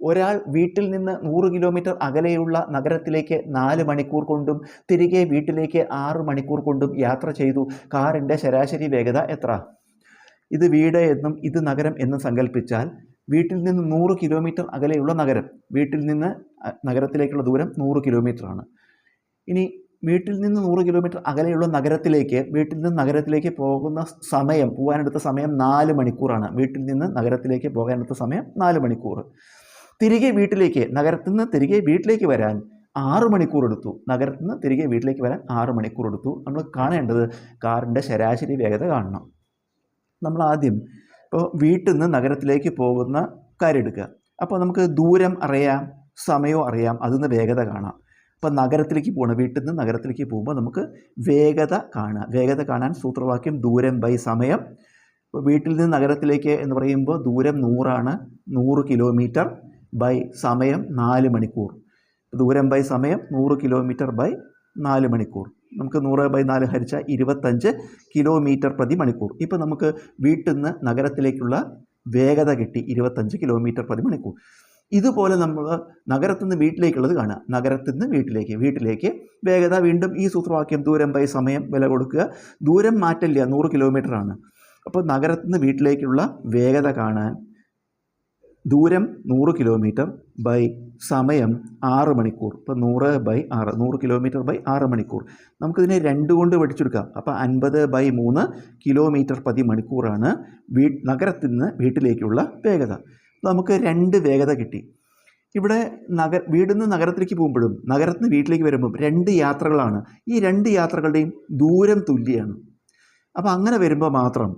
ഒരാൾ വീട്ടിൽ നിന്ന് നൂറ് കിലോമീറ്റർ അകലെയുള്ള നഗരത്തിലേക്ക് നാല് മണിക്കൂർ കൊണ്ടും തിരികെ വീട്ടിലേക്ക് ആറ് മണിക്കൂർ കൊണ്ടും യാത്ര ചെയ്തു. കാറിന്റെ ശരാശരി വേഗത എത്ര? ഇത് വീട് എന്നും ഇത് നഗരം എന്നും സങ്കല്പിച്ചാൽ വീട്ടിൽ നിന്ന് നൂറ് കിലോമീറ്റർ അകലെയുള്ള നഗരം വീട്ടിൽ നിന്ന് നഗരത്തിലേക്കുള്ള ദൂരം നൂറ് കിലോമീറ്ററാണ് ഇനി വീട്ടിൽ നിന്ന് നൂറ് കിലോമീറ്റർ അകലെയുള്ള നഗരത്തിലേക്ക് വീട്ടിൽ നിന്ന് നഗരത്തിലേക്ക് പോകുന്ന സമയം പോകാനെടുത്ത സമയം നാല് മണിക്കൂറാണ്. വീട്ടിൽ നിന്ന് നഗരത്തിലേക്ക് പോകാനെടുത്ത സമയം നാല് മണിക്കൂർ തിരികെ വീട്ടിലേക്ക് നഗരത്തിൽ നിന്ന് തിരികെ വീട്ടിലേക്ക് വരാൻ ആറ് മണിക്കൂർ എടുത്തു. നഗരത്തിൽ നിന്ന് തിരികെ വീട്ടിലേക്ക് വരാൻ ആറ് മണിക്കൂർ എടുത്തു. നമ്മൾ കാണേണ്ടത് കാറിന്റെ ശരാശരി വേഗത കാണണം. നമ്മൾ ആദ്യം ഇപ്പോൾ വീട്ടിൽ നിന്ന് നഗരത്തിലേക്ക് പോകുന്ന കാര്യം എടുക്കുക. അപ്പോൾ നമുക്ക് ദൂരം അറിയാം സമയവും അറിയാം അതിൽ നിന്ന് വേഗത കാണാം. അപ്പോൾ നഗരത്തിലേക്ക് പോകണം. വീട്ടിൽ നിന്ന് നഗരത്തിലേക്ക് പോകുമ്പോൾ നമുക്ക് വേഗത കാണുക. വേഗത കാണാൻ സൂത്രവാക്യം ദൂരം ബൈ സമയം. വീട്ടിൽ നിന്ന് നഗരത്തിലേക്ക് എന്ന് പറയുമ്പോൾ ദൂരം നൂറാണ്. നൂറ് കിലോമീറ്റർ ബൈ സമയം നാല് മണിക്കൂർ. ദൂരം ബൈ സമയം നൂറ് കിലോമീറ്റർ ബൈ നാല് മണിക്കൂർ. നമുക്ക് നൂറ് ബൈ നാല് ഹരിച്ചാൽ ഇരുപത്തഞ്ച് കിലോമീറ്റർ പ്രതി മണിക്കൂർ. ഇപ്പോൾ നമുക്ക് വീട്ടിൽ നിന്ന് നഗരത്തിലേക്കുള്ള വേഗത കിട്ടി ഇരുപത്തഞ്ച് കിലോമീറ്റർ പ്രതി മണിക്കൂർ. ഇതുപോലെ നമ്മൾ നഗരത്തിൽ നിന്ന് വീട്ടിലേക്കുള്ളത് കാണുക. നഗരത്തിൽ നിന്ന് വീട്ടിലേക്ക്. വീട്ടിലേക്ക് വേഗത വീണ്ടും ഈ സൂത്രവാക്യം ദൂരം ബൈ സമയം വില കൊടുക്കുക. ദൂരം മാറ്റില്ല നൂറ് കിലോമീറ്ററാണ് അപ്പോൾ നഗരത്തിൽ നിന്ന് വീട്ടിലേക്കുള്ള വേഗത കാണാൻ ദൂരം നൂറ് കിലോമീറ്റർ ബൈ സമയം ആറ് മണിക്കൂർ. ഇപ്പോൾ നൂറ് ബൈ ആറ് നൂറ് കിലോമീറ്റർ ബൈ ആറ് മണിക്കൂർ. നമുക്കിതിനെ രണ്ട് കൊണ്ട് പഠിച്ചെടുക്കാം. അപ്പോൾ അൻപത് ബൈ മൂന്ന് കിലോമീറ്റർ പതി മണിക്കൂറാണ് വീ നഗരത്തിൽ നിന്ന് വീട്ടിലേക്കുള്ള വേഗത. നമുക്ക് രണ്ട് വേഗത കിട്ടി. ഇവിടെ നഗ വീടിൽ നിന്ന് നഗരത്തിലേക്ക് പോകുമ്പോഴും നഗരത്തിൽ നിന്ന് വീട്ടിലേക്ക് വരുമ്പോഴും രണ്ട് യാത്രകളാണ്. ഈ രണ്ട് യാത്രകളുടെയും ദൂരം തുല്യമാണ് അപ്പോൾ അങ്ങനെ വരുമ്പോൾ മാത്രം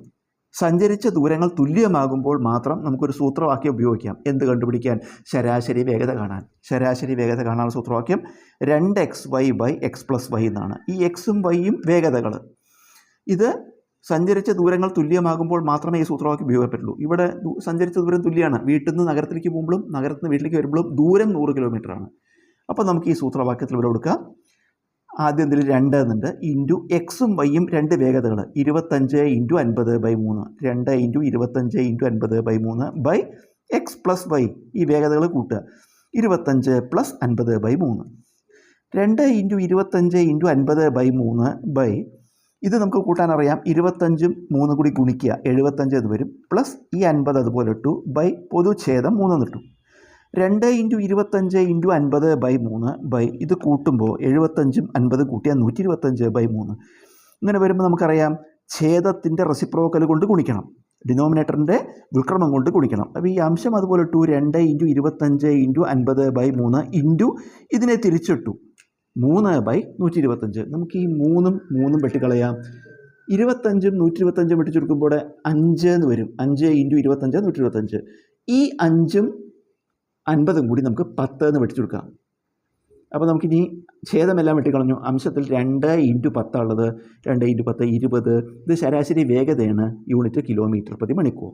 സഞ്ചരിച്ച ദൂരങ്ങൾ തുല്യമാകുമ്പോൾ മാത്രം നമുക്കൊരു സൂത്രവാക്യം ഉപയോഗിക്കാം. എന്ത് കണ്ടുപിടിക്കാൻ? ശരാശരി വേഗത കാണാൻ. ശരാശരി വേഗത കാണാനുള്ള സൂത്രവാക്യം രണ്ട് x y by x plus y എന്നാണ്. ഈ എക്സും വൈയും വേഗതകൾ ഇത് സഞ്ചരിച്ച ദൂരങ്ങൾ തുല്യമാകുമ്പോൾ മാത്രമേ ഈ സൂത്രവാക്യം ഉപയോഗപ്പെട്ടുള്ളൂ. ഇവിടെ സഞ്ചരിച്ച ദൂരം തുല്യമാണ് വീട്ടിൽ നിന്ന് നഗരത്തിലേക്ക് പോകുമ്പോഴും നഗരത്തിൽ നിന്ന് വീട്ടിലേക്ക് വരുമ്പോഴും ദൂരം നൂറ് കിലോമീറ്റർ ആണ്. അപ്പോൾ നമുക്ക് ഈ സൂത്രവാക്യത്തിൽ ഇവിടെ കൊടുക്കാം. ആദ്യം ഇതിൽ രണ്ട് എന്നുണ്ട്. ഇന്റു എക്സും വൈയും രണ്ട് വേഗതകൾ ഇരുപത്തഞ്ച് ഇന്റു അൻപത് ബൈ മൂന്ന്. രണ്ട് ഇന്റു ഇരുപത്തഞ്ച് ഇന്റു അൻപത് ബൈ മൂന്ന് ബൈ എക്സ് പ്ലസ് വൈ ഈ വേഗതകൾ കൂട്ടുക. ഇരുപത്തഞ്ച് പ്ലസ് അൻപത് ബൈ മൂന്ന്. രണ്ട് ഇന്റു ഇരുപത്തഞ്ച് ഇന്റു അൻപത് ബൈ മൂന്ന് ബൈ ഇത് നമുക്ക് കൂട്ടാൻ അറിയാം. ഇരുപത്തഞ്ചും മൂന്നും കൂടി ഗുണിക്കുക. എഴുപത്തഞ്ച് എന്ന് വരും. പ്ലസ് ഈ അൻപത് അതുപോലെ ഇട്ടു. ബൈ പൊതുഛേദം മൂന്ന് കിട്ടും രണ്ട് ഇന്റു ഇരുപത്തഞ്ച് ഇന്റു അൻപത് ബൈ മൂന്ന് ബൈ ഇത് കൂട്ടുമ്പോൾ എഴുപത്തഞ്ചും അൻപത് കൂട്ടിയാൽ നൂറ്റി ഇരുപത്തഞ്ച് ബൈ മൂന്ന്. ഇങ്ങനെ വരുമ്പോൾ നമുക്കറിയാം ഛേദത്തിന്റെ റെസിപ്രോക്കൽ കൊണ്ട് ഗുണിക്കണം. ഡിനോമിനേറ്ററിന്റെ വിക്രമം കൊണ്ട് ഗുണിക്കണം. അപ്പോൾ ഈ അംശം അതുപോലെ ഇട്ടു രണ്ട് ഇന്റു ഇരുപത്തഞ്ച് ഇന്റു അൻപത് ബൈ മൂന്ന് ഇന്റു ഇതിനെ തിരിച്ചിട്ടു. മൂന്ന് ബൈ നൂറ്റി ഇരുപത്തഞ്ച് നമുക്ക് ഈ മൂന്നും മൂന്നും വെട്ടിക്കളയാം. ഇരുപത്തഞ്ചും നൂറ്റി ഇരുപത്തഞ്ചും വെട്ടിച്ചെടുക്കുമ്പോൾ അഞ്ച് എന്ന് വരും. അഞ്ച് ഇന്റു ഇരുപത്തഞ്ച് നൂറ്റി ഇരുപത്തഞ്ച് ഈ അഞ്ചും അൻപതും കൂടി നമുക്ക് പത്ത് എന്ന് വെട്ടിച്ചു കൊടുക്കാം. അപ്പോൾ നമുക്കിനി ഛേദമെല്ലാം വെട്ടിക്കളഞ്ഞു. അംശത്തിൽ രണ്ട് ഇന്റു പത്താണുള്ളത് രണ്ട് ഇന്റു പത്ത് ഇരുപത്. ഇത് ശരാശരി വേഗതയാണ് യൂണിറ്റ് കിലോമീറ്റർ പ്രതി മണിക്കൂർ